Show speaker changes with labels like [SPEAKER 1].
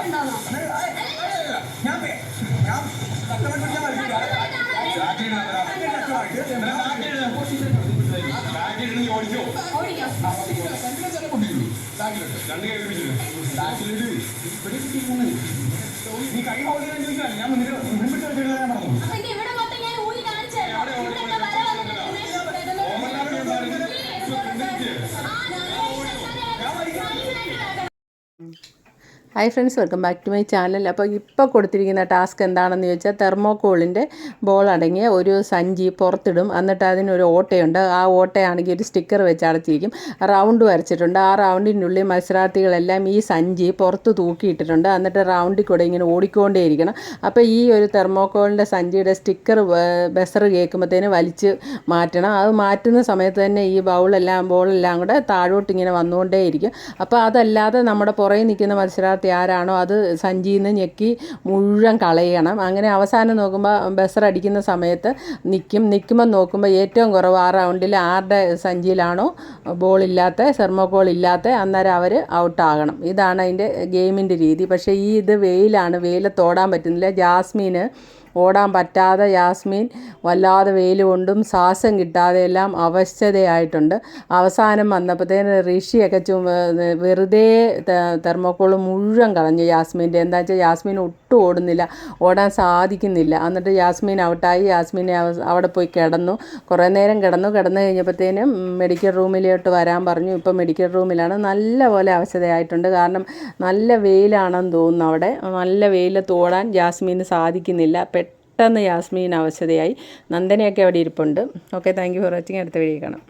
[SPEAKER 1] രണ്ട്. നീ കൈ ഞാൻ
[SPEAKER 2] hi friends welcome back to my channel അപ്പോൾ ഇപ്പോൾ കൊടുത്തിരിക്കുന്ന ടാസ്ക് എന്താണെന്ന് ചോദിച്ചാൽ തെർമോക്കോളിന്റെ ബോൾ അടങ്ങിയ ഒരു സഞ്ചി പുറത്തിടും. എന്നിട്ട് അതിനൊരു ഓട്ടയുണ്ട്. ആ ഓട്ടയാണെങ്കിൽ ഒരു സ്റ്റിക്കർ വെച്ച് അടച്ചിരിക്കും. റൗണ്ട് വരച്ചിട്ടുണ്ട്. ആ റൗണ്ടിനുള്ളിൽ മത്സരാർത്ഥികളെല്ലാം ഈ സഞ്ചി പുറത്ത് തൂക്കിയിട്ടിട്ടുണ്ട്. എന്നിട്ട് റൗണ്ടിൽ കൂടെ ഇങ്ങനെ ഓടിക്കൊണ്ടേയിരിക്കണം. അപ്പോൾ ഈ ഒരു തെർമോക്കോളിന്റെ സഞ്ചിയുടെ സ്റ്റിക്കർ ബെസർ കേൾക്കുമ്പോഴത്തേന് വലിച്ച് മാറ്റണം. അത് മാറ്റുന്ന സമയത്ത് തന്നെ ഈ ബൗളെല്ലാം ബോളെല്ലാം കൂടെ താഴോട്ട് ഇങ്ങനെ വന്നുകൊണ്ടേയിരിക്കും. അപ്പോൾ അതല്ലാതെ നമ്മുടെ പുറകെ നിൽക്കുന്ന മത്സരാർത്ഥി ആരാണോ അത് സഞ്ചിയിൽ നിന്ന് ഞെക്കി മുഴുവൻ കളയണം. അങ്ങനെ അവസാനം നോക്കുമ്പോൾ ബസർ അടിക്കുന്ന സമയത്ത് നിൽക്കും നിൽക്കുമ്പോൾ നോക്കുമ്പോൾ ഏറ്റവും കുറവ് ആ റൗണ്ടിൽ ആരുടെ സഞ്ചിയിലാണോ ബോളില്ലാത്ത സെർമോക്കോൾ ഇല്ലാത്ത അന്നേരം അവർ ഔട്ടാകണം ഇതാണ് അതിന്റെ ഗെയിമിന്റെ രീതി. പക്ഷേ ഈ ഇത് വെയിലാണ് വെയിലത്തോടാൻ പറ്റുന്നില്ല. ജാസ്മീന് ഓടാൻ പറ്റാതെ യാസ്മീൻ വല്ലാതെ വെയിൽ കൊണ്ടും ശ്വാസം കിട്ടാതെ എല്ലാം അവശതയായിട്ടുണ്ട്. അവസാനം വന്നപ്പോഴത്തേന് ഋഷിയൊക്കെ ചു വെറുതെ തെർമോക്കോൾ മുഴുവൻ കളഞ്ഞു യാസ്മീന്റെ. എന്താ വെച്ചാൽ യാസ്മീൻ ഒട്ടും ഓടുന്നില്ല ഓടാൻ സാധിക്കുന്നില്ല. എന്നിട്ട് യാസ്മീൻ ഔട്ടായി. യാസ്മീനെ അവിടെ പോയി കിടന്നു. കുറേ നേരം കിടന്നു. കിടന്നു കഴിഞ്ഞപ്പോഴത്തേനും മെഡിക്കൽ റൂമിലോട്ട് വരാൻ പറഞ്ഞു. ഇപ്പം മെഡിക്കൽ റൂമിലാണ്. നല്ല പോലെ അവശതയായിട്ടുണ്ട്. കാരണം നല്ല വെയിലാണെന്ന് തോന്നുന്നു അവിടെ. നല്ല വെയിലത്ത് ഓടാൻ ജാസ്മീന് സാധിക്കുന്നില്ല. പെട്ടെന്ന് യാസ്മീൻ അവശതയായി. നന്ദനയൊക്കെ അവിടെ ഇരിപ്പുണ്ട്. Okay thank you for watching അടുത്ത വീഡിയോ കാണാം.